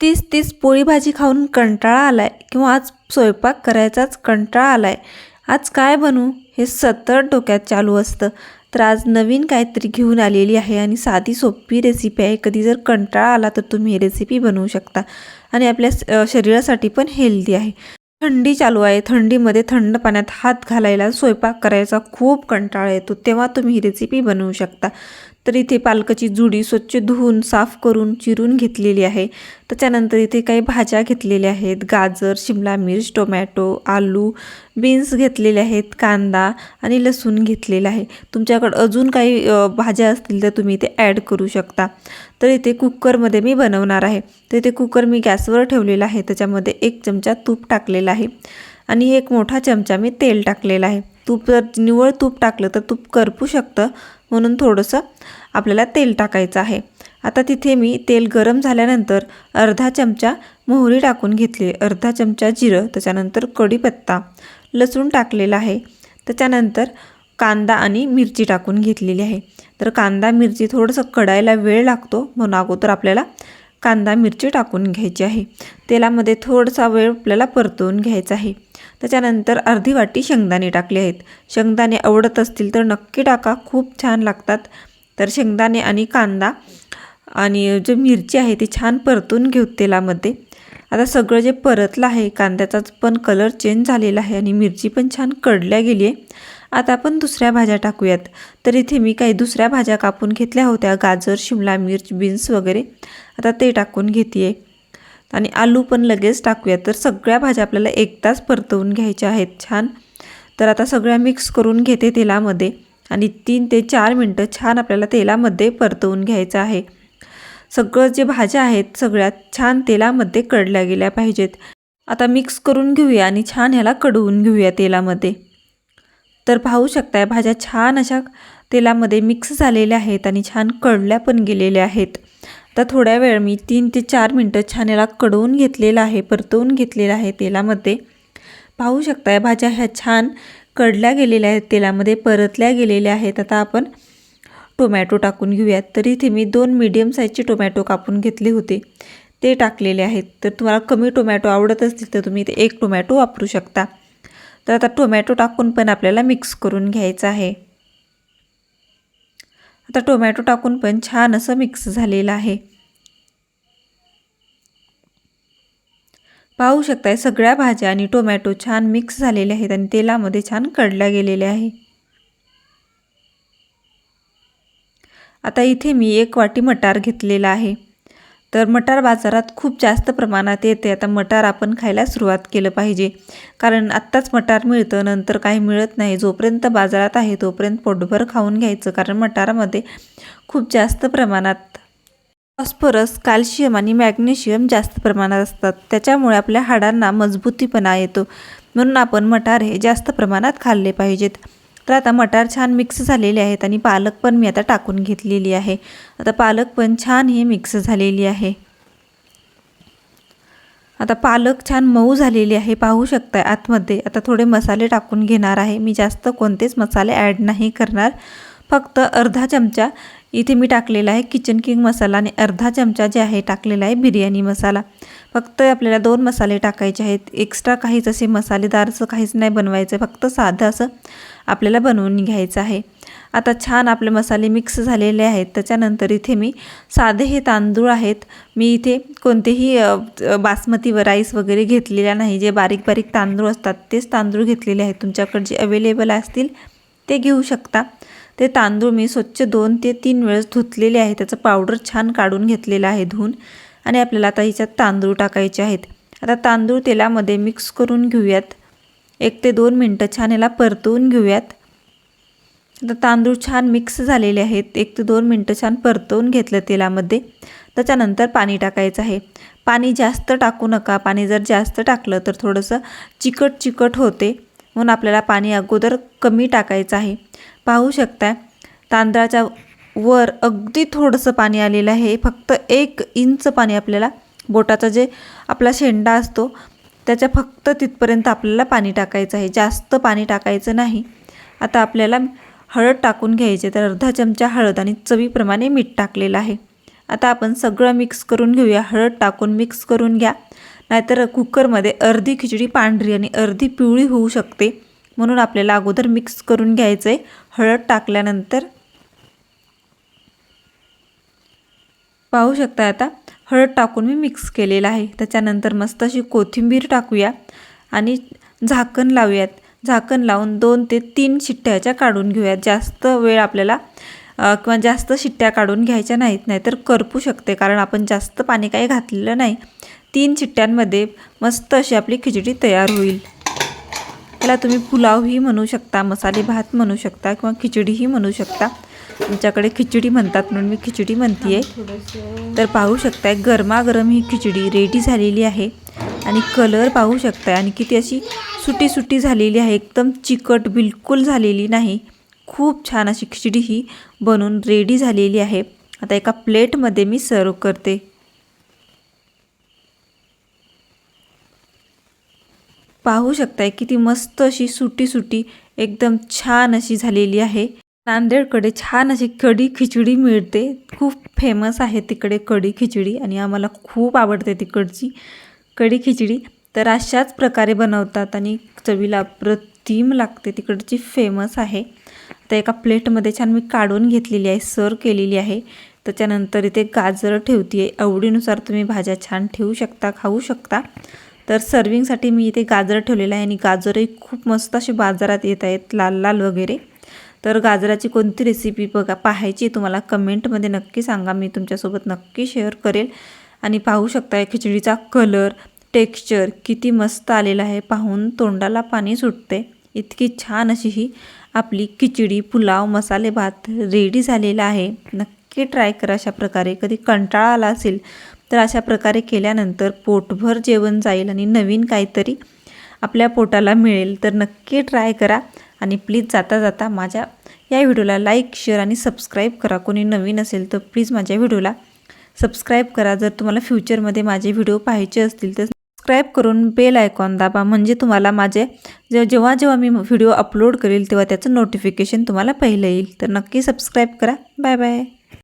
तीस तीस पोळी भाजी खाऊन कंटाळा आला आहे किंवा आज स्वयंपाक करायचाच कंटाळा आला आहे आज काय बनवू? हे सतत डोक्यात चालू असतं. तर आज नवीन काहीतरी घेऊन आलेली आहे आणि साधी सोपी रेसिपी आहे. कधी जर कंटाळा आला तर तुम्ही ही रेसिपी बनवू शकता. आणि आपल्या शरीरासाठी पण हेल्दी आहे. थंडी चालू आहे. थंडीमध्ये थंड पाण्यात हात घालायला स्वयंपाक करायचा खूप कंटाळा येतो. तेव्हा तुम्ही ही रेसिपी बनवू शकता. तर इथे पालकाची जुडी स्वच्छ धुवून साफ करून चिरून घेतलेली आहे. त्याच्यानंतर इथे काही भाज्या घेतलेल्या आहेत. गाजर शिमला मिर्च टोमॅटो आलू बीन्स घेतलेले आहेत कांदा आणि लसूण घेतलेला आहे. तुमच्याकडं अजून काही भाज्या असतील तर तुम्ही इथे ॲड करू शकता. तर इथे कुकरमध्ये मी बनवणार आहे. तर इथे कुकर मी गॅसवर ठेवलेला आहे. त्याच्यामध्ये एक चमचा तूप टाकलेला आहे आणि एक मोठा चमचा मी तेल टाकलेला आहे. तूप जर निवळ तूप टाकलं तर तूप करपू शकतं. म्हणून थोडंसं आपल्याला तेल टाकायचं आहे. आता तिथे मी तेल गरम झाल्यानंतर अर्धा चमचा मोहरी टाकून घेतली. अर्धा चमचा जिरं त्याच्यानंतर कढीपत्ता लसूण टाकलेला आहे. त्याच्यानंतर कांदा आणि मिरची टाकून घेतलेली आहे. तर कांदा मिरची थोडंसं कडायला वेळ लागतो म्हणून अगोदर आपल्याला कांदा मिरची टाकून घ्यायची आहे. तेलामध्ये थोडासा वेळ आपल्याला परतवून घ्यायचा आहे. त्याच्यानंतर अर्धी वाटी शेंगदाणे टाकले आहेत. शेंगदाणे आवडत असतील तर नक्की टाका खूप छान लागतात. तर शेंगदाणे आणि कांदा आणि जे मिरची आहे ती छान परतून घेऊ तेलामध्ये. आता सगळं जे परतलं आहे कांद्याचाच पण कलर चेंज झालेला आहे आणि मिरची पण छान कडल्या गेली आहे. आता आपण दुसऱ्या भाज्या टाकूयात. तर इथे मी काही दुसऱ्या भाज्या कापून घेतल्या होत्या गाजर शिमला मिर्च बीन्स वगैरे. आता ते टाकून घेते आहे आणि आलू पण लगेच टाकूया तर सगळ्या भाज्या आपल्याला एकदाच परतवून घ्यायच्या आहेत. छान. तर आता सगळ्या मिक्स करून घेते तेलामध्ये आणि तीन ते चार मिनटं छान आपल्याला तेलामध्ये परतवून घ्यायचं आहे. सगळं जे भाज्या आहेत सगळ्यात छान तेलामध्ये कडल्या गेल्या पाहिजेत. आता मिक्स करून घेऊया आणि छान ह्याला कडवून घेऊया तेलामध्ये. तर पाहू शकताय भाज्या छान अशा तेलामध्ये मिक्स झालेल्या आहेत आणि छान कडल्या पण गेलेल्या आहेत. आता थोड्या वेळ मी तीन ते चार मिनटं छान याला कडवून घेतलेलं आहे परतवून घेतलेलं आहे तेलामध्ये. पाहू शकताय भाज्या ह्या छान कडल्या गेलेल्या आहेत तेलामध्ये परतल्या गेलेल्या आहेत. आता आपण टोमॅटो टाकून घेऊयात. तर इथे मी दोन मीडियम साईजचे टोमॅटो कापून घेतले होते. ते टाकलेले आहेत. तर तुम्हाला कमी टोमॅटो आवडत असतील तर तुम्ही इथे एक टोमॅटो वापरू शकता. तर आता टोमॅटो टाकून पण आपल्याला मिक्स करून घ्यायचं आहे. आता टोमॅटो टाकून पण छान असं मिक्स झालेलं आहे. पाहू शकताय सगळ्या भाज्या आणि टोमॅटो छान मिक्स झालेले आहेत आणि तेलामध्ये छान कडल्या गेलेले आहे. आता इथे मी एक वाटी मटार घेतलेला आहे. तर मटार बाजारात खूप जास्त प्रमाणात येते. आता मटार आपण खायला सुरुवात केलं पाहिजे. कारण आत्ताच मटार मिळतं नंतर काही मिळत नाही. जोपर्यंत बाजारात आहे तोपर्यंत पोटभर खाऊन घ्यायचं. कारण मटारामध्ये खूप जास्त प्रमाणात फॉस्फरस कॅल्शियम आणि मॅग्नेशियम जास्त प्रमाणात असतात. त्याच्यामुळे आपल्या हाडांना मजबूतीपणा येतो. म्हणून आपण मटार हे जास्त प्रमाणात खाल्ले पाहिजेत. तर आता मटार छान मिक्स झालेले आहेत आणि पालक पण मी आता टाकून घेतलेली आहे. आता पालक पण छान हे मिक्स झालेली आहे. आता पालक छान मऊ झालेली आहे. पाहू शकताय आतमध्ये. आता थोडे मसाले टाकून घेणार आहे. मी जास्त कोणतेच मसाले ॲड नाही करणार. फक्त अर्धा चमचा इथे मी टाकलेला आहे किचन किंग मसाला आणि अर्धा चमचा जे आहे टाकलेला आहे बिर्याणी मसाला. फक्त आपल्याला दोन मसाले टाकायचे आहेत. एक्स्ट्रा काहीच असे मसालेदारचं काहीच नाही बनवायचं. फक्त साधं असं आपल्याला बनवून घ्यायचं आहे. आता छान आपले मसाले मिक्स झालेले आहेत. त्याच्यानंतर इथे मी साधे हे तांदूळ आहेत. मी इथे कोणतेही बासमती व राईस वगैरे घेतलेला नाही. जे बारीक बारीक तांदूळ असतात तेच तांदूळ घेतलेले आहेत. तुमच्याकडे जे अवेलेबल असतील ते घेऊ शकता. ते तांदूळ मी स्वच्छ दोन ते तीन वेळेस धुतलेले आहे. त्याचं पावडर छान काढून घेतलेलं आहे धुवून. आणि आपल्याला आता ह्याच्यात तांदूळ टाकायचे आहेत. आता तांदूळ तेलामध्ये मिक्स करून घेऊयात. एक ते दोन मिनटं छान याला परतवून घेऊयात. आता तांदूळ छान मिक्स झालेले आहेत. एक ते दोन मिनटं छान परतवून घेतलं तेलामध्ये. त्याच्यानंतर पाणी टाकायचं आहे. पाणी जास्त टाकू नका. पाणी जर जास्त टाकलं तर थोडंसं चिकट चिकट होते. म्हणून आपल्याला पाणी अगोदर कमी टाकायचं आहे. पाहू शकता तांदळाच्या वर अगदी थोडंसं पाणी आलेलं आहे. फक्त एक इंच पाणी आपल्याला बोटाचा जे आपला शेंडा असतो त्याच्या फक्त तिथपर्यंत आपल्याला पाणी टाकायचं आहे. जास्त पाणी टाकायचं नाही. आता आपल्याला हळद टाकून घ्यायचे तर अर्धा चमचा हळद आणि चवीप्रमाणे मीठ टाकलेलं आहे. आता आपण सगळं मिक्स करून घेऊया. हळद टाकून मिक्स करून घ्या. नाहीतर कुकरमध्ये अर्धी खिचडी पांढरी आणि अर्धी पिवळी होऊ शकते. म्हणून आपल्याला अगोदर मिक्स करून घ्यायचं आहे हळद टाकल्यानंतर पाहू शकता आता हळद टाकून मी मिक्स केलेलं आहे. त्याच्यानंतर मस्त अशी कोथिंबीर टाकूया आणि झाकण लावूयात. झाकण लावून दोन ते तीन शिट्ट्याच्या काढून घेऊयात. जास्त वेळ आपल्याला किंवा जास्त शिट्ट्या काढून घ्यायच्या नाहीत नाही तर करपू शकते कारण आपण जास्त पाणी काही घातलेलं नाही. तीन शिट्ट्यांमध्ये मस्त अशी आपली खिचडी तयार होईल. याला तुम्ही पुलावही म्हणू शकता मसाले भात म्हणू शकता किंवा खिचडीही म्हणू शकता. तुमच्याकडे खिचडी म्हणतात म्हणून मी खिचडी म्हणते आहे तर पाहू शकताय गरमागरम ही खिचडी रेडी झालेली आहे. आणि कलर पाहू शकताय आणि किती अशी सुटी सुटी झालेली आहे. एकदम चिकट बिलकुल झालेली नाही. खूप छान अशी खिचडी ही बनून रेडी झालेली आहे. आता एका प्लेटमध्ये मी सर्व करते. पाहू शकताय किती मस्त अशी सुटी सुटी एकदम छान अशी झालेली आहे. नांदेडकडे छान अशी कढी खिचडी मिळते. खूप फेमस आहे तिकडे कढी खिचडी आणि आम्हाला खूप आवडते तिकडची कढी खिचडी. तर अशाच प्रकारे बनवतात आणि चवीला प्रतिम लागते. तिकडची फेमस आहे. तर एका प्लेटमध्ये छान मी काढून घेतलेली आहे सर केलेली आहे. त्याच्यानंतर इथे गाजर ठेवते आहे आवडीनुसार तुम्ही भाज्या छान ठेवू शकता खाऊ शकता. तर सर्विंगसाठी मी इथे गाजर ठेवलेलं आहे आणि गाजरही खूप मस्त असे बाजारात येत आहेत लाल लाल वगैरे. तर गाजराची कोणती रेसिपी बघा पाहायची तुम्हाला कमेंटमध्ये नक्की सांगा मी तुमच्यासोबत नक्की शेअर करेल. आणि पाहू शकता खिचडीचा कलर टेक्स्चर किती मस्त आलेला आहे पाहून तोंडाला पाणी सुटते इतकी छान अशी ही आपली खिचडी पुलाव मसाले भात रेडी झालेला आहे. नक्की ट्राय करा अशा प्रकारे. कधी कंटाळा आला असेल तर अशा प्रकारे केल्यानंतर पोटभर जेवण जाईल आणि नवीन काहीतरी आपल्या पोटाला मिळेल. तर नक्की ट्राय करा आणि प्लीज जाता जाता माझ्या या व्हिडिओला लाईक शेअर आणि सबस्क्राईब करा. कोणी नवीन असेल तर प्लीज माझ्या व्हिडिओला सबस्क्राईब करा. जर तुम्हाला फ्युचरमध्ये माझे व्हिडिओ पाहायचे असतील तर सबस्क्राईब करून बेल आयकॉन दाबा. म्हणजे तुम्हाला माझे जेव्हा जेव्हा मी व्हिडिओ अपलोड करेल तेव्हा त्याचं नोटिफिकेशन तुम्हाला पहिलं येईल. तर नक्की सबस्क्राईब करा. Bye bye.